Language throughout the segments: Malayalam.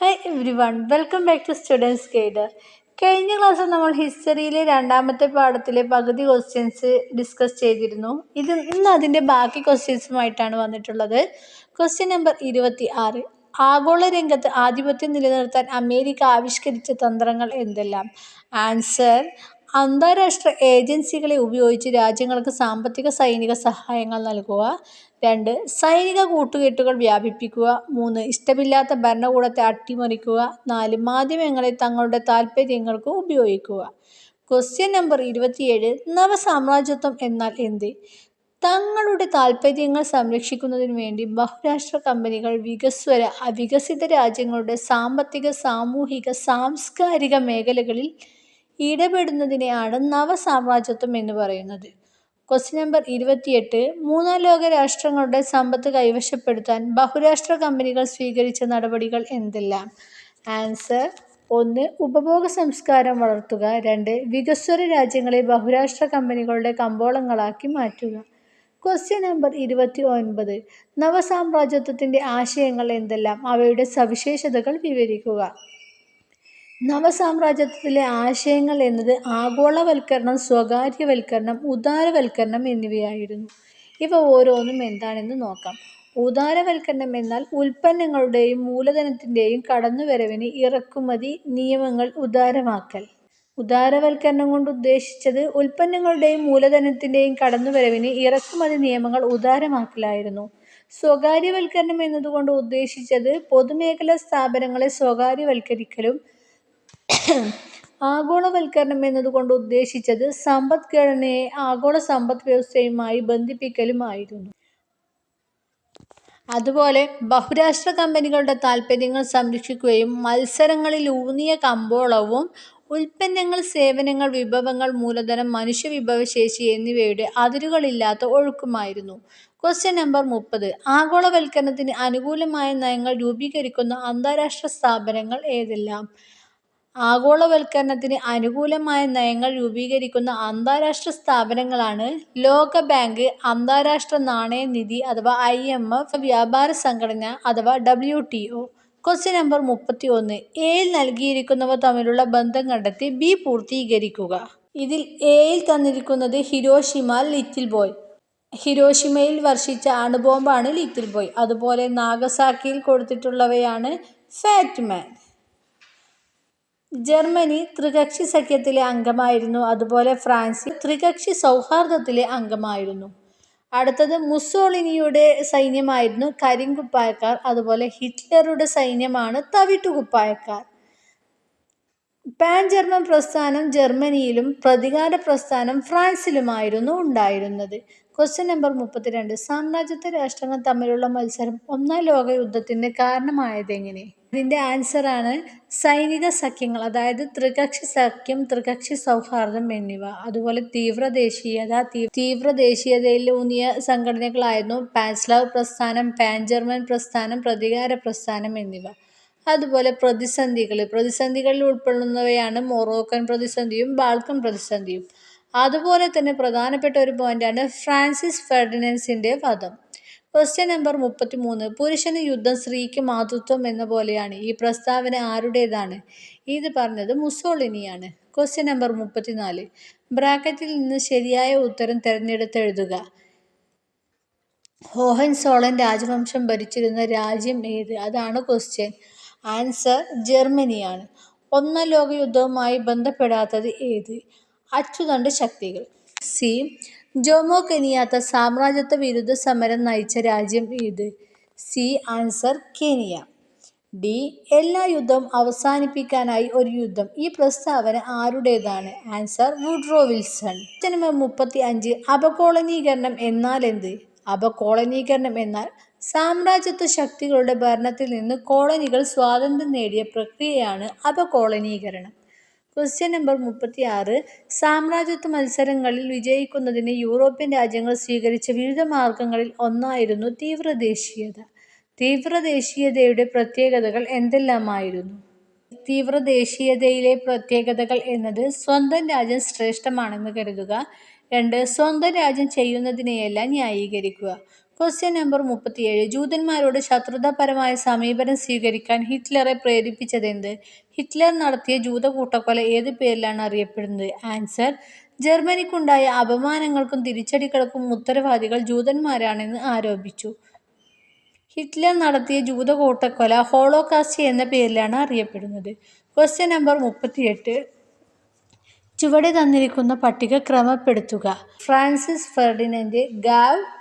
Hi everyone welcome back to students guide കഴിഞ്ഞ ക്ലാസ്സിൽ നമ്മൾ ഹിസ്റ്ററിയിലെ രണ്ടാമത്തെ പാഠത്തിലെ പകുതി ക്വസ്റ്റ്യൻസ് ഡിസ്കസ് ചെയ്തിരുന്നു. ഇത് ഇന്ന് അതിന്റെ ബാക്കി ക്വസ്റ്റ്യൻസുമായിട്ടാണ് വന്നിട്ടുള്ളത്. ക്വസ്റ്റ്യൻ നമ്പർ ഇരുപത്തി ആറ് ആഗോള രംഗത്ത് ആധിപത്യം നിലനിർത്താൻ അമേരിക്ക ആവിഷ്കരിച്ച തന്ത്രങ്ങൾ എന്തെല്ലാം? ആൻസർ അന്താരാഷ്ട്ര ഏജൻസികളെ ഉപയോഗിച്ച് രാജ്യങ്ങൾക്ക് സാമ്പത്തിക സൈനിക സഹായങ്ങൾ നൽകുക. രണ്ട് സൈനിക കൂട്ടുകെട്ടുകൾ വ്യാപിപ്പിക്കുക. മൂന്ന് ഇഷ്ടമില്ലാത്ത ഭരണകൂടത്തെ അട്ടിമറിക്കുക. നാല് മാധ്യമങ്ങളെ തങ്ങളുടെ താൽപ്പര്യങ്ങൾക്ക് ഉപയോഗിക്കുക. ക്വസ്റ്റ്യൻ നമ്പർ ഇരുപത്തിയേഴ് നവസാമ്രാജ്യത്വം എന്നാൽ എന്ത്? തങ്ങളുടെ താൽപ്പര്യങ്ങൾ സംരക്ഷിക്കുന്നതിന് വേണ്ടി ബഹുരാഷ്ട്ര കമ്പനികൾ വികസ്വര അവികസിത രാജ്യങ്ങളുടെ സാമ്പത്തിക സാമൂഹിക സാംസ്കാരിക മേഖലകളിൽ ഇടപെടുന്നതിനെയാണ് നവസാമ്രാജ്യത്വം എന്ന് പറയുന്നത്. ക്വസ്റ്റ്യൻ നമ്പർ ഇരുപത്തിയെട്ട്. മൂന്നാം ലോക രാഷ്ട്രങ്ങളുടെ സമ്പത്ത് കൈവശപ്പെടുത്താൻ ബഹുരാഷ്ട്ര കമ്പനികൾ സ്വീകരിച്ച നടപടികൾ എന്തെല്ലാം? ആൻസർ ഒന്ന് ഉപഭോഗ സംസ്കാരം വളർത്തുക. രണ്ട് വികസ്വര രാജ്യങ്ങളെ ബഹുരാഷ്ട്ര കമ്പനികളുടെ കമ്പോളങ്ങളാക്കി മാറ്റുക. ക്വസ്റ്റ്യൻ നമ്പർ ഇരുപത്തി ഒൻപത് നവസാമ്രാജ്യത്വത്തിന്റെ ആശയങ്ങൾ എന്തെല്ലാം? അവയുടെ സവിശേഷതകൾ വിവരിക്കുക. നവസാമ്രാജ്യത്വത്തിലെ ആശയങ്ങൾ എന്നത് ആഗോളവൽക്കരണം സ്വകാര്യവൽക്കരണം ഉദാരവൽക്കരണം എന്നിവയായിരുന്നു. ഇവ ഓരോന്നും എന്താണെന്ന് നോക്കാം. ഉദാരവൽക്കരണം എന്നാൽ ഉൽപ്പന്നങ്ങളുടെയും മൂലധനത്തിന്റെയും കടന്നുവരവിന് ഇറക്കുമതി നിയമങ്ങൾ ഉദാരമാക്കൽ. ഉദാരവൽക്കരണം കൊണ്ട് ഉദ്ദേശിച്ചത് ഉൽപ്പന്നങ്ങളുടെയും മൂലധനത്തിന്റെയും കടന്നുവരവിന് ഇറക്കുമതി നിയമങ്ങൾ ഉദാരമാക്കലായിരുന്നു. സ്വകാര്യവൽക്കരണം എന്നതുകൊണ്ട് ഉദ്ദേശിച്ചത് പൊതുമേഖലാ സ്ഥാപനങ്ങളെ സ്വകാര്യവൽക്കരിക്കലും ആഗോളവൽക്കരണം എന്നതുകൊണ്ട് ഉദ്ദേശിച്ചത് സമ്പദ്ഘടനയെ ആഗോള സമ്പദ് വ്യവസ്ഥയുമായി ബന്ധിപ്പിക്കലുമായിരുന്നു. അതുപോലെ ബഹുരാഷ്ട്ര കമ്പനികളുടെ താൽപ്പര്യങ്ങൾ സംരക്ഷിക്കുകയും മത്സരങ്ങളിൽ ഊന്നിയ കമ്പോളവും ഉൽപ്പന്നങ്ങൾ സേവനങ്ങൾ വിഭവങ്ങൾ മൂലധനം മനുഷ്യ വിഭവശേഷി എന്നിവയുടെ അതിരുകളില്ലാത്ത ഒഴുക്കുമായിരുന്നു. ക്വസ്റ്റ്യൻ നമ്പർ മുപ്പത്. ആഗോളവൽക്കരണത്തിന് അനുകൂലമായ നയങ്ങൾ രൂപീകരിക്കുന്ന അന്താരാഷ്ട്ര സ്ഥാപനങ്ങൾ ഏതെല്ലാം? ആഗോളവൽക്കരണത്തിന് അനുകൂലമായ നയങ്ങൾ രൂപീകരിക്കുന്ന അന്താരാഷ്ട്ര സ്ഥാപനങ്ങളാണ് ലോക ബാങ്ക് അന്താരാഷ്ട്ര നാണയനിധി അഥവാ ഐ എം എഫ് വ്യാപാര സംഘടന അഥവാ W T O. Question number മുപ്പത്തി ഒന്ന് എയിൽ നൽകിയിരിക്കുന്നവ തമ്മിലുള്ള ബന്ധം കണ്ടെത്തി ബി പൂർത്തീകരിക്കുക. ഇതിൽ എയിൽ തന്നിരിക്കുന്നത് ഹിരോഷിമ ലിറ്റിൽ ബോയ്. ഹിരോഷിമയിൽ വർഷിച്ച അണുബോംബാണ് ലിറ്റിൽ ബോയ്. അതുപോലെ നാഗസാക്കിയിൽ കൊടുത്തിട്ടുള്ളവയാണ് ഫാറ്റ്മാൻ. ജർമ്മനി ത്രികക്ഷി സഖ്യത്തിലെ അംഗമായിരുന്നു. അതുപോലെ ഫ്രാൻസ് ത്രികക്ഷി സൗഹാർദ്ദത്തിലെ അംഗമായിരുന്നു. അടുത്തത് മുസോളിനിയുടെ സൈന്യമായിരുന്നു കരിങ്കുപ്പായക്കാർ. അതുപോലെ ഹിറ്റ്ലറുടെ സൈന്യമാണ് തവിട്ടുകുപ്പായക്കാർ. പാൻ ജർമ്മൻ പ്രസ്ഥാനം ജർമ്മനിയിലും പ്രതികാര പ്രസ്ഥാനം ഫ്രാൻസിലുമായിരുന്നു ഉണ്ടായിരുന്നത്. ക്വസ്റ്റ്യൻ നമ്പർ മുപ്പത്തിരണ്ട്. സാമ്രാജ്യത്വ രാഷ്ട്രങ്ങൾ തമ്മിലുള്ള മത്സരം ഒന്നാം ലോക യുദ്ധത്തിന് കാരണമായത് എങ്ങനെ? ഇതിന്റെ ആൻസറാണ് സൈനിക സഖ്യങ്ങൾ അതായത് ത്രികക്ഷി സഖ്യം ത്രികക്ഷി സൗഹാർദ്ദം എന്നിവ. അതുപോലെ തീവ്ര ദേശീയത തീവ്ര ദേശീയതയിൽ ഊന്നിയ സംഘടനകളായിരുന്നു പാൻസ്ലാവ് പ്രസ്ഥാനം പാൻ ജർമ്മൻ പ്രസ്ഥാനം പ്രതികാര പ്രസ്ഥാനം എന്നിവ. അതുപോലെ പ്രതിസന്ധികൾ പ്രതിസന്ധികളിൽ ഉൾപ്പെടുന്നവയാണ് മൊറോക്കൻ പ്രതിസന്ധിയും ബാൾക്കൻ പ്രതിസന്ധിയും. അതുപോലെ തന്നെ പ്രധാനപ്പെട്ട ഒരു പോയിന്റാണ് ഫ്രാൻസിസ് ഫെർഡിനൻസിന്റെ വധം. ക്വസ്റ്റ്യൻ നമ്പർ മുപ്പത്തി മൂന്ന് പുരുഷന് യുദ്ധം സ്ത്രീക്ക് മാതൃത്വം എന്ന പോലെയാണ്. ഈ പ്രസ്താവന ആരുടേതാണ്? ഇത് പറഞ്ഞത് മുസോളിനിയാണ്. ക്വസ്റ്റ്യൻ നമ്പർ മുപ്പത്തിനാല്. ബ്രാക്കറ്റിൽ നിന്ന് ശരിയായ ഉത്തരം തിരഞ്ഞെടുത്തെഴുതുക. ഹോഹൻ സോളൻ രാജവംശം ഭരിച്ചിരുന്ന രാജ്യം ഏത്? അതാണ് ക്വസ്റ്റ്യൻ ആൻസർ ജർമ്മനിയാണ്. ഒന്നാം ലോകയുദ്ധവുമായി ബന്ധപ്പെടാത്തത് ഏത്? അച്ചുതണ്ട് ശക്തികൾ. സി. ജോമോ കെനിയാത്ത സാമ്രാജ്യത്വ വിരുദ്ധ സമരം നയിച്ച രാജ്യം ഏത് സി. Answer Kenya. ഡി. എല്ലാ യുദ്ധം അവസാനിപ്പിക്കാനായി ഒരു യുദ്ധം. ഈ പ്രസ്താവന ആരുടേതാണ്? Answer Woodrow Wilson. മുപ്പത്തി അഞ്ച് അപകോളനീകരണം എന്നാൽ എന്ത്? അപകോളനീകരണം എന്നാൽ സാമ്രാജ്യത്വ ശക്തികളുടെ ഭരണത്തിൽ നിന്ന് കോളനികൾ സ്വാതന്ത്ര്യം നേടിയ പ്രക്രിയയാണ് അപകോളനീകരണം. ക്വസ്റ്റ്യൻ നമ്പർ മുപ്പത്തി ആറ് സാമ്രാജ്യത്വ മത്സരങ്ങളിൽ വിജയിക്കുന്നതിന് യൂറോപ്യൻ രാജ്യങ്ങൾ സ്വീകരിച്ച വിവിധ മാർഗങ്ങളിൽ ഒന്നായിരുന്നു തീവ്രദേശീയത. തീവ്രദേശീയതയുടെ പ്രത്യേകതകൾ എന്തെല്ലാമായിരുന്നു? തീവ്രദേശീയതയിലെ പ്രത്യേകതകൾ എന്നത് സ്വന്തം രാജ്യം ശ്രേഷ്ഠമാണെന്ന് കരുതുക. രണ്ട് സ്വന്തം രാജ്യം ചെയ്യുന്നതിനെയെല്ലാം ന്യായീകരിക്കുക. ക്വസ്റ്റ്യൻ നമ്പർ മുപ്പത്തിയേഴ്. ജൂതന്മാരോട് ശത്രുതാപരമായ സമീപനം സ്വീകരിക്കാൻ ഹിറ്റ്ലറെ പ്രേരിപ്പിച്ചതെന്ത്? ഹിറ്റ്ലർ നടത്തിയ ജൂത കൂട്ടക്കൊല ഏത് പേരിലാണ് അറിയപ്പെടുന്നത്? ആൻസർ ജർമ്മനിക്കുണ്ടായ അപമാനങ്ങൾക്കും തിരിച്ചടികൾക്കും ഉത്തരവാദികൾ ജൂതന്മാരാണെന്ന് ആരോപിച്ചു. ഹിറ്റ്ലർ നടത്തിയ ജൂത കൂട്ടക്കൊല ഹോളോകാസ്റ്റ് എന്ന പേരിലാണ് അറിയപ്പെടുന്നത്. ക്വസ്റ്റ്യൻ നമ്പർ മുപ്പത്തിയെട്ട്. ചുവടെ തന്നിരിക്കുന്ന പട്ടിക ക്രമപ്പെടുത്തുക. ഫ്രാൻസിസ് ഫെർഡിനന്റെ ഗാവ്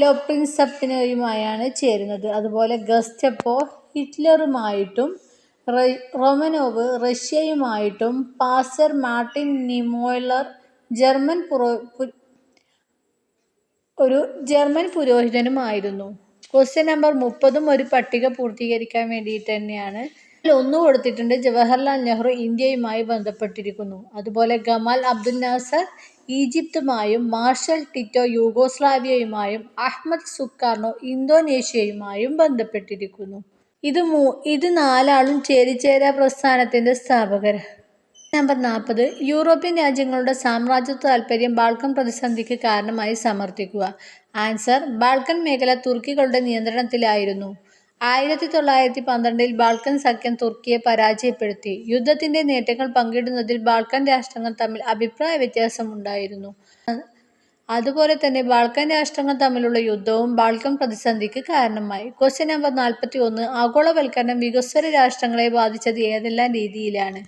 ലൊപ്രിൻസപ്പിനുമായാണ് ചേരുന്നത്. അതുപോലെ ഗസ്റ്റപ്പോ ഹിറ്റ്ലറുമായിട്ടും റൊമനോവ് റഷ്യയുമായിട്ടും പാസർ മാർട്ടിൻ നിമോയ്ലർ ജർമ്മൻ പുറോ ഒരു ജർമ്മൻ പുരോഹിതനുമായിരുന്നു. ക്വസ്റ്റ്യൻ നമ്പർ മുപ്പതും ഒരു പട്ടിക പൂർത്തീകരിക്കാൻ വേണ്ടിയിട്ട് തന്നെയാണ് ഒന്ന് കൊടുത്തിട്ടുണ്ട്. ജവഹർലാൽ നെഹ്റു ഇന്ത്യയുമായി ബന്ധപ്പെട്ടിരിക്കുന്നു. അതുപോലെ ഗമാൽ അബ്ദുൽ നാസർ ഈജിപ്തുമായും മാർഷൽ ടിറ്റോ യൂഗോസ്ലാവിയയുമായും അഹ്മദ് സുക്കാർണോ ഇന്തോനേഷ്യയുമായും ബന്ധപ്പെട്ടിരിക്കുന്നു. ഇത് മൂ ഇത് നാലാളും ചേരിചേര പ്രസ്ഥാനത്തിന്റെ സ്ഥാപകർ നമ്പർ നാൽപ്പത്. യൂറോപ്യൻ രാജ്യങ്ങളുടെ സാമ്രാജ്യ താൽപ്പര്യം ബാൾക്കൻ പ്രതിസന്ധിക്ക് കാരണമായി സമർത്ഥിക്കുക. ആൻസർ. ബാൾക്കൻ മേഖല തുർക്കികളുടെ നിയന്ത്രണത്തിലായിരുന്നു. ആയിരത്തി തൊള്ളായിരത്തി പന്ത്രണ്ടിൽ ബാൾക്കൻ സഖ്യം തുർക്കിയെ പരാജയപ്പെടുത്തി. യുദ്ധത്തിന്റെ നേട്ടങ്ങൾ പങ്കിടുന്നതിൽ ബാൾക്കൻ രാഷ്ട്രങ്ങൾ തമ്മിൽ അഭിപ്രായ വ്യത്യാസമുണ്ടായിരുന്നു അതുപോലെ തന്നെ ബാൾക്കൻ രാഷ്ട്രങ്ങൾ തമ്മിലുള്ള യുദ്ധവും ബാൾക്കൻ പ്രതിസന്ധിക്ക് കാരണമായി. ക്വസ്റ്റ്യൻ നമ്പർ നാൽപ്പത്തി ഒന്ന് ആഗോളവൽക്കരണം വികസ്വര രാഷ്ട്രങ്ങളെ ബാധിച്ചത് ഏതെല്ലാം രീതിയിലാണ്?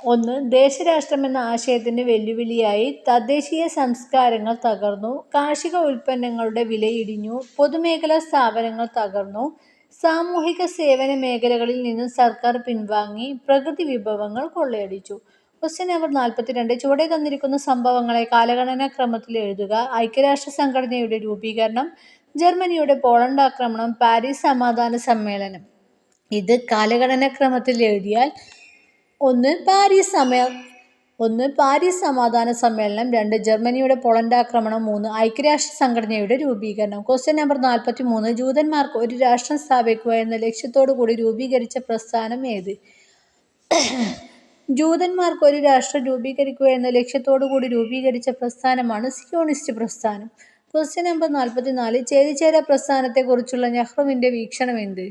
ഒന്ന് ദേശരാഷ്ട്രം എന്ന ആശയത്തിന്റെ വെല്ലുവിളിയായി തദ്ദേശീയ സംസ്കാരങ്ങൾ തകർന്നു കാർഷിക ഉൽപ്പന്നങ്ങളുടെ വിലയിടിഞ്ഞു പൊതുമേഖലാ സ്ഥാപനങ്ങൾ തകർന്നു സാമൂഹിക സേവന മേഖലകളിൽ നിന്നും സർക്കാർ പിൻവാങ്ങി പ്രകൃതി വിഭവങ്ങൾ കൊള്ളയടിച്ചു. ക്വസ്റ്റ്യൻ നമ്പർ നാൽപ്പത്തിരണ്ട്. ചുവടെ തന്നിരിക്കുന്ന സംഭവങ്ങളെ കാലഗണനാ ക്രമത്തിൽ എഴുതുക. ഐക്യരാഷ്ട്ര സംഘടനയുടെ രൂപീകരണം ജർമ്മനിയുടെ പോളണ്ട് ആക്രമണം പാരീസ് സമാധാന സമ്മേളനം. ഇത് കാലഗണനാ ക്രമത്തിൽ എഴുതിയാൽ ഒന്ന് പാരീസ് സമയ ഒന്ന് പാരീസ് സമാധാന സമ്മേളനം രണ്ട് ജർമ്മനിയുടെ പോളണ്ട് ആക്രമണം മൂന്ന് ഐക്യരാഷ്ട്ര സംഘടനയുടെ രൂപീകരണം. ക്വസ്റ്റ്യൻ നമ്പർ നാൽപ്പത്തി മൂന്ന് ജൂതന്മാർക്ക് ഒരു രാഷ്ട്രം സ്ഥാപിക്കുക എന്ന ലക്ഷ്യത്തോടു കൂടി രൂപീകരിച്ച പ്രസ്ഥാനം ഏത്? ജൂതന്മാർക്ക് ഒരു രാഷ്ട്രം രൂപീകരിക്കുക എന്ന ലക്ഷ്യത്തോടു കൂടി രൂപീകരിച്ച പ്രസ്ഥാനമാണ് സിയോണിസ്റ്റ് പ്രസ്ഥാനം. ക്വസ്റ്റ്യൻ നമ്പർ നാൽപ്പത്തി നാല് ചേരിചേര പ്രസ്ഥാനത്തെക്കുറിച്ചുള്ള നെഹ്റുവിന്റെ വീക്ഷണം എന്ത്?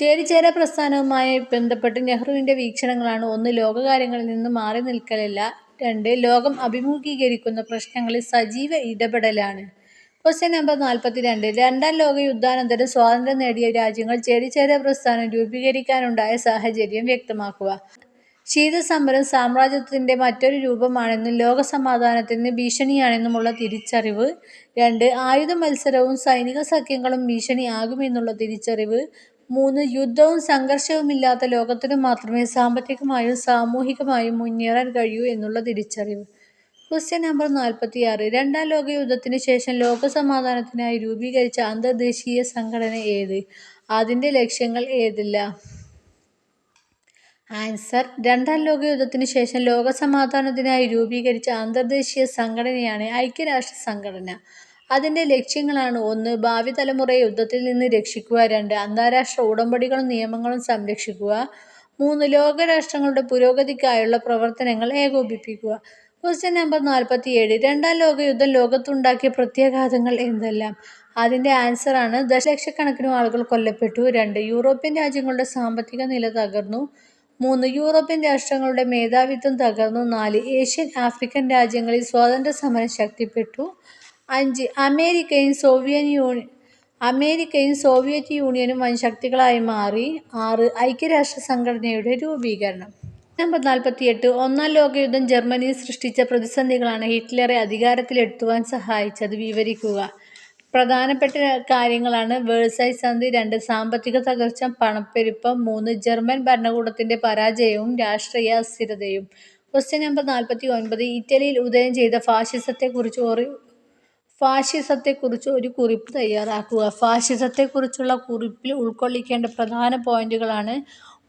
ചേരിചേര പ്രസ്ഥാനവുമായി ബന്ധപ്പെട്ട് നെഹ്റുവിന്റെ വീക്ഷണങ്ങളാണ് ഒന്ന് ലോകകാര്യങ്ങളിൽ നിന്ന് മാറി നിൽക്കലല്ല. രണ്ട് ലോകം അഭിമുഖീകരിക്കുന്ന പ്രശ്നങ്ങളിൽ സജീവ ഇടപെടലാണ്. ക്വസ്റ്റ്യൻ നമ്പർ നാൽപ്പത്തി രണ്ട് രണ്ടാം ലോക യുദ്ധാനന്തരം സ്വാതന്ത്ര്യം നേടിയ രാജ്യങ്ങൾ ചേരിചേര പ്രസ്ഥാനം രൂപീകരിക്കാനുണ്ടായ സാഹചര്യം വ്യക്തമാക്കുക. ശീതസമരം സാമ്രാജ്യത്തിന്റെ മറ്റൊരു രൂപമാണെന്നും ലോകസമാധാനത്തിന് ഭീഷണിയാണെന്നുമുള്ള തിരിച്ചറിവ്. രണ്ട് ആയുധ മത്സരവും സൈനിക സഖ്യങ്ങളും ഭീഷണിയാകുമെന്നുള്ള തിരിച്ചറിവ്. മൂന്ന് യുദ്ധവും സംഘർഷവുമില്ലാത്ത ലോകത്തിനു മാത്രമേ സാമ്പത്തികമായും സാമൂഹികമായും മുന്നേറാൻ കഴിയൂ എന്നുള്ള തിരിച്ചറിവ്. ക്വസ്റ്റ്യൻ നമ്പർ നാൽപ്പത്തിയാറ്. രണ്ടാം ലോക യുദ്ധത്തിന് ശേഷം ലോകസമാധാനത്തിനായി രൂപീകരിച്ച അന്തർദേശീയ സംഘടന ഏത്? അതിന്റെ ലക്ഷ്യങ്ങൾ ഏതില്ല? ആൻസർ രണ്ടാം ലോക യുദ്ധത്തിന് ശേഷം ലോകസമാധാനത്തിനായി രൂപീകരിച്ച അന്തർദേശീയ സംഘടനയാണ് ഐക്യരാഷ്ട്ര സംഘടന. അതിന്റെ ലക്ഷ്യങ്ങളാണ്. ഒന്ന് ഭാവി തലമുറയെ യുദ്ധത്തിൽ നിന്ന് രക്ഷിക്കുക. രണ്ട് അന്താരാഷ്ട്ര ഉടമ്പടികളും നിയമങ്ങളും സംരക്ഷിക്കുക. മൂന്ന് ലോകരാഷ്ട്രങ്ങളുടെ പുരോഗതിക്കായുള്ള പ്രവർത്തനങ്ങൾ ഏകോപിപ്പിക്കുക. ക്വസ്റ്റ്യൻ നമ്പർ നാൽപ്പത്തിയേഴ് രണ്ടാം ലോകയുദ്ധം ലോകത്തുണ്ടാക്കിയ പ്രത്യാഘാതങ്ങൾ എന്തെല്ലാം? അതിന്റെ ആൻസറാണ് ദശലക്ഷക്കണക്കിന് ആളുകൾ കൊല്ലപ്പെട്ടു. രണ്ട് യൂറോപ്യൻ രാജ്യങ്ങളുടെ സാമ്പത്തിക നില തകർന്നു. മൂന്ന് യൂറോപ്യൻ രാഷ്ട്രങ്ങളുടെ മേധാവിത്വം തകർന്നു. നാല് ഏഷ്യൻ ആഫ്രിക്കൻ രാജ്യങ്ങളിൽ സ്വാതന്ത്ര്യ സമരം ശക്തിപ്പെട്ടു. അഞ്ച്. അമേരിക്കയും സോവിയറ്റ് യൂണിയൻ അമേരിക്കയും സോവിയറ്റ് യൂണിയനും വൻ ശക്തികളായി മാറി. ആറ്. ഐക്യരാഷ്ട്ര സംഘടനയുടെ രൂപീകരണം. നമ്പർ നാൽപ്പത്തിയെട്ട് ഒന്നാം ലോകയുദ്ധം ജർമ്മനി സൃഷ്ടിച്ച പ്രതിസന്ധികളാണ് ഹിറ്റ്ലറെ അധികാരത്തിലെത്തുവാൻ സഹായിച്ചത്. വിവരിക്കുക. പ്രധാനപ്പെട്ട കാര്യങ്ങളാണ് വേഴ്സായ് സന്ധി രണ്ട് സാമ്പത്തിക തകർച്ച പണപ്പെരുപ്പം മൂന്ന് ജർമ്മൻ ഭരണകൂടത്തിന്റെ പരാജയവും രാഷ്ട്രീയ അസ്ഥിരതയും. ക്വസ്റ്റ്യൻ നമ്പർ നാൽപ്പത്തി ഒൻപത് ഇറ്റലിയിൽ ഉദയം ചെയ്ത ഫാഷിസത്തെക്കുറിച്ച് ഫാഷിസത്തെക്കുറിച്ച് ഒരു കുറിപ്പ് തയ്യാറാക്കുക. ഫാഷിസത്തെക്കുറിച്ചുള്ള കുറിപ്പിൽ ഉൾക്കൊള്ളിക്കേണ്ട പ്രധാന പോയിന്റുകളാണ്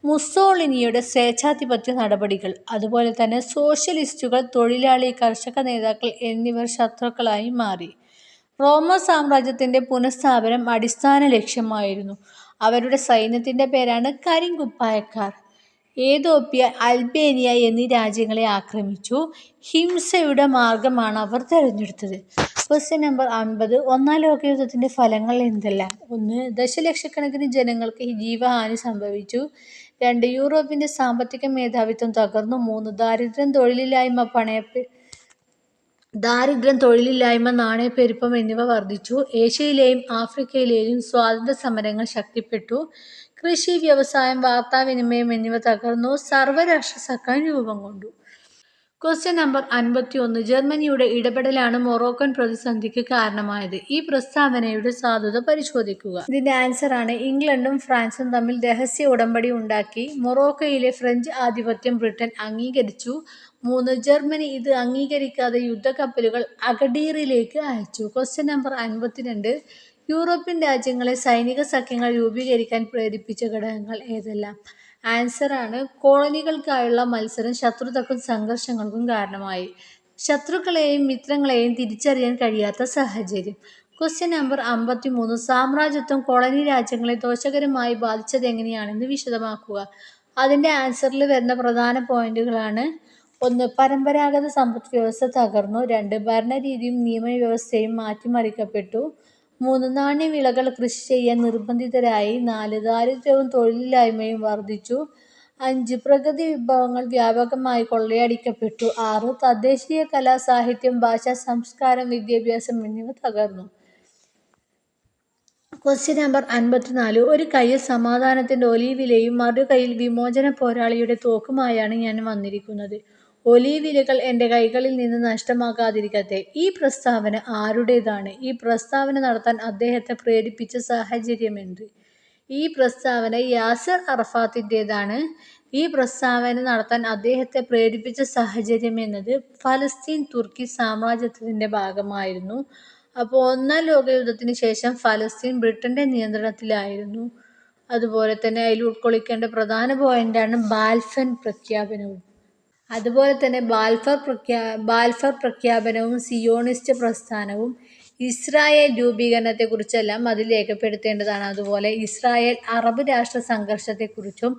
മുസോളിനിയുടെ സ്വേച്ഛാധിപത്യ നടപടികൾ അതുപോലെ തന്നെ സോഷ്യലിസ്റ്റുകൾ തൊഴിലാളി കർഷക നേതാക്കൾ എന്നിവർ ശത്രുക്കളായി മാറി. റോമൻ സാമ്രാജ്യത്തിന്റെ പുനഃസ്ഥാപനം അടിസ്ഥാന ലക്ഷ്യമായിരുന്നു. അവരുടെ സൈന്യത്തിന്റെ പേരാണ് കരിങ്കുപ്പായക്കാർ. ഏതോപ്യ അൽബേനിയ എന്നീ രാജ്യങ്ങളെ ആക്രമിച്ചു. ഹിംസയുടെ മാർഗമാണ് അവർ തിരഞ്ഞെടുത്തത്. ക്വസ്റ്റ്യൻ നമ്പർ അൻപത്. ഒന്നാം ലോകയുദ്ധത്തിന്റെ ഫലങ്ങൾ എന്തെല്ലാം? ഒന്ന് ദശലക്ഷക്കണക്കിന് ജനങ്ങൾക്ക് ജീവഹാനി സംഭവിച്ചു. രണ്ട് യൂറോപ്പിന്റെ സാമ്പത്തിക മേധാവിത്വം തകർന്നു. മൂന്ന് ദാരിദ്ര്യം തൊഴിലില്ലായ്മ പണയപ്പെ ദാരിദ്ര്യം തൊഴിലില്ലായ്മ നാണയപ്പെരുപ്പം എന്നിവ വർദ്ധിച്ചു. ഏഷ്യയിലെയും ആഫ്രിക്കയിലെയും സ്വാതന്ത്ര്യ സമരങ്ങൾ ശക്തിപ്പെട്ടു. കൃഷി വ്യവസായം വാർത്താവിനിമയം എന്നിവ തകർന്നു. സർവരാഷ്ട്ര സഖ്യം രൂപം കൊണ്ടു. ക്വസ്റ്റ്യൻ നമ്പർ അൻപത്തി ഒന്ന് ജർമ്മനിയുടെ ഇടപെടലാണ് മൊറോക്കൻ പ്രതിസന്ധിക്ക് കാരണമായത്. ഈ പ്രസ്താവനയുടെ സാധുത പരിശോധിക്കുക. ഇതിന്റെ ആൻസർ ആണ് ഇംഗ്ലണ്ടും ഫ്രാൻസും തമ്മിൽ രഹസ്യ ഉടമ്പടി ഉണ്ടാക്കി. മൊറോക്കോയിലെ ഫ്രഞ്ച് ആധിപത്യം ബ്രിട്ടൻ അംഗീകരിച്ചു. മൂന്ന് ജർമ്മനി ഇത് അംഗീകരിക്കാതെ യുദ്ധക്കപ്പലുകൾ അഗഡീറിലേക്ക് അയച്ചു. ക്വസ്റ്റ്യൻ നമ്പർ അൻപത്തിരണ്ട്. യൂറോപ്യൻ രാജ്യങ്ങളെ സൈനിക സഖ്യങ്ങൾ രൂപീകരിക്കാൻ പ്രേരിപ്പിച്ച ഘടകങ്ങൾ ഏതെല്ലാം? ആൻസർ ആണ് കോളനികൾക്കായുള്ള മത്സരം ശത്രുതക്കും സംഘർഷങ്ങൾക്കും കാരണമായി. ശത്രുക്കളെയും മിത്രങ്ങളെയും തിരിച്ചറിയാൻ കഴിയാത്ത സാഹചര്യം. ക്വസ്റ്റ്യൻ നമ്പർ അമ്പത്തി മൂന്ന് സാമ്രാജ്യത്വം കോളനി രാജ്യങ്ങളെ ദോഷകരമായി ബാധിച്ചത് എങ്ങനെയാണെന്ന് വിശദമാക്കുക. അതിന്റെ ആൻസറിൽ വരുന്ന പ്രധാന പോയിന്റുകളാണ്. ഒന്ന് പരമ്പരാഗത സമ്പദ് വ്യവസ്ഥ തകർന്നു. രണ്ട് ഭരണരീതിയും നിയമവ്യവസ്ഥയും മാറ്റിമറിക്കപ്പെട്ടു. മൂന്ന് നാണ്യവിളകൾ കൃഷി ചെയ്യാൻ നിർബന്ധിതരായി നാല് ദാരിദ്ര്യവും തൊഴിലില്ലായ്മയും വർദ്ധിച്ചു അഞ്ച് പ്രകൃതി വിഭവങ്ങൾ വ്യാപകമായി കൊള്ളയടിക്കപ്പെട്ടു. ആറ് തദ്ദേശീയ കല സാഹിത്യം ഭാഷ സംസ്കാരം വിദ്യാഭ്യാസം എന്നിവ തകർന്നു. ക്വസ്റ്റ്യൻ നമ്പർ അൻപത്തിനാല്. ഒരു കയ്യിൽ സമാധാനത്തിന്റെ ഒലീവിലയും മറു കയ്യിൽ വിമോചന പോരാളിയുടെ തോക്കുമായാണ് ഞാൻ വന്നിരിക്കുന്നത്. ഒലീവിലകൾ എന്റെ കൈകളിൽ നിന്ന് നഷ്ടമാകാതിരിക്കട്ടെ. ഈ പ്രസ്താവന ആരുടേതാണ്? ഈ പ്രസ്താവന നടത്താൻ അദ്ദേഹത്തെ പ്രേരിപ്പിച്ച സാഹചര്യമുണ്ട് ഈ പ്രസ്താവന യാസർ അറഫാത്തിന്റേതാണ് ഈ പ്രസ്താവന നടത്താൻ അദ്ദേഹത്തെ പ്രേരിപ്പിച്ച സാഹചര്യം എന്നത് ഫലസ്തീൻ തുർക്കി സാമ്രാജ്യത്തിന്റെ ഭാഗമായിരുന്നു. അപ്പോൾ ഒന്നാം ലോകയുദ്ധത്തിന് ശേഷം ഫലസ്തീൻ ബ്രിട്ടന്റെ നിയന്ത്രണത്തിലായിരുന്നു. അതുപോലെ തന്നെ അതിൽ ഉൾക്കൊള്ളിക്കേണ്ട പ്രധാന പോയിന്റാണ് ബാൽഫൻ പ്രഖ്യാപനവും. അതുപോലെ തന്നെ ബാൽഫർ പ്രഖ്യാ ബാൽഫർ പ്രഖ്യാപനവും സിയോണിസ്റ്റ് പ്രസ്ഥാനവും ഇസ്രായേൽ രൂപീകരണത്തെക്കുറിച്ചെല്ലാം അതിൽ രേഖപ്പെടുത്തേണ്ടതാണ്. അതുപോലെ ഇസ്രായേൽ അറബ് രാഷ്ട്ര സംഘർഷത്തെക്കുറിച്ചും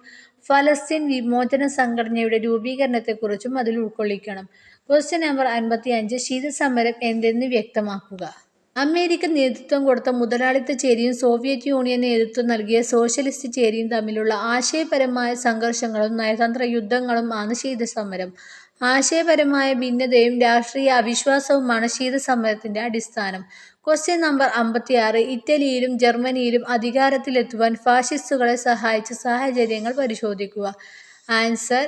ഫലസ്തീൻ വിമോചന സംഘടനയുടെ രൂപീകരണത്തെക്കുറിച്ചും അതിൽ ഉൾക്കൊള്ളിക്കണം. ക്വസ്റ്റ്യൻ നമ്പർ അൻപത്തി അഞ്ച് ശീതസമരം എന്തെന്ന് വ്യക്തമാക്കുക? അമേരിക്ക നേതൃത്വം കൊടുത്ത മുതലാളിത്ത ചേരിയും സോവിയറ്റ് യൂണിയൻ നേതൃത്വം നൽകിയ സോഷ്യലിസ്റ്റ് ചേരിയും തമ്മിലുള്ള ആശയപരമായ സംഘർഷങ്ങളും നയതന്ത്ര യുദ്ധങ്ങളും ആണ് ശീതസമരം. ആശയപരമായ ഭിന്നതയും രാഷ്ട്രീയ അവിശ്വാസവുമാണ് ശീതസമരത്തിന്റെ അടിസ്ഥാനം. ക്വസ്റ്റ്യൻ നമ്പർ അമ്പത്തിയാറ്. ഇറ്റലിയിലും ജർമ്മനിയിലും അധികാരത്തിലെത്തുവാൻ ഫാഷിസ്റ്റുകളെ സഹായിച്ച സാഹചര്യങ്ങൾ പരിശോധിക്കുക. ആൻസർ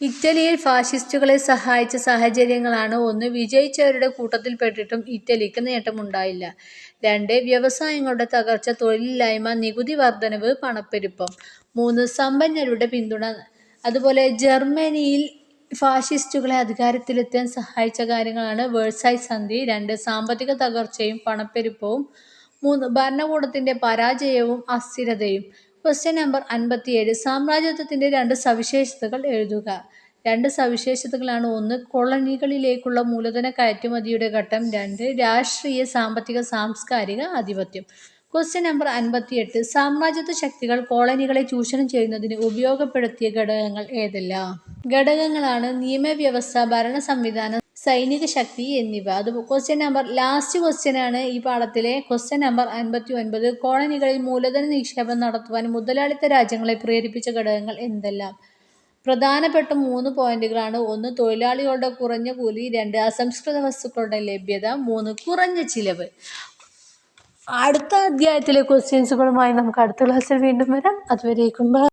ഇറ്റലിയിൽ ഫാഷിസ്റ്റുകളെ സഹായിച്ച സാഹചര്യങ്ങളാണ് ഒന്ന്. വിജയിച്ചവരുടെ കൂട്ടത്തിൽപ്പെട്ടിട്ടും ഇറ്റലിക്ക് നേട്ടമുണ്ടായില്ല. രണ്ട്. വ്യവസായങ്ങളുടെ തകർച്ച തൊഴിലില്ലായ്മ നികുതി വർധനവ് പണപ്പെരുപ്പം. മൂന്ന്. സമ്പന്നരുടെ പിന്തുണ. അതുപോലെ ജർമ്മനിയിൽ ഫാഷിസ്റ്റുകളെ അധികാരത്തിലെത്താൻ സഹായിച്ച കാര്യങ്ങളാണ് വേഴ്സായ് സന്ധി. രണ്ട്. സാമ്പത്തിക തകർച്ചയും പണപ്പെരുപ്പവും. മൂന്ന്. ഭരണകൂടത്തിന്റെ പരാജയവും അസ്ഥിരതയും. ക്വസ്റ്റ്യൻ നമ്പർ അൻപത്തിയേഴ്. സാമ്രാജ്യത്വത്തിന്റെ രണ്ട് സവിശേഷതകൾ എഴുതുക. രണ്ട് സവിശേഷതകളാണ്. ഒന്ന് കോളനികളിലേക്കുള്ള മൂലധന കയറ്റുമതിയുടെ ഘട്ടം. രണ്ട് രാഷ്ട്രീയ സാമ്പത്തിക സാംസ്കാരിക ആധിപത്യം. ക്വസ്റ്റ്യൻ നമ്പർ അൻപത്തിയെട്ട്. സാമ്രാജ്യത്വ ശക്തികൾ കോളനികളെ ചൂഷണം ചെയ്യുന്നതിന് ഉപയോഗപ്പെടുത്തിയ ഘടകങ്ങൾ ഏതെല്ലാം? ഘടകങ്ങളാണ് നിയമവ്യവസ്ഥ ഭരണ സംവിധാനം സൈനിക ശക്തി എന്നിവ. അത് ക്വസ്റ്റ്യൻ നമ്പർ ലാസ്റ്റ് ക്വസ്റ്റ്യൻ ആണ് ഈ പാഠത്തിലെ ക്വസ്റ്റ്യൻ നമ്പർ അൻപത്തി ഒൻപത് കോളനികളിൽ മൂലധന നിക്ഷേപം നടത്തുവാൻ മുതലാളിത്ത രാജ്യങ്ങളെ പ്രേരിപ്പിച്ച ഘടകങ്ങൾ എന്തെല്ലാം? പ്രധാനപ്പെട്ട മൂന്ന് പോയിന്റുകളാണ്. ഒന്ന് തൊഴിലാളികളുടെ കുറഞ്ഞ കൂലി. രണ്ട് അസംസ്കൃത വസ്തുക്കളുടെ ലഭ്യത. മൂന്ന് കുറഞ്ഞ ചിലവ്. അടുത്ത അധ്യായത്തിലെ ക്വസ്റ്റ്യൻസുകളുമായി നമുക്ക് അടുത്ത ക്ലാസ്സിൽ വീണ്ടും വരാം. അതുവരേക്കും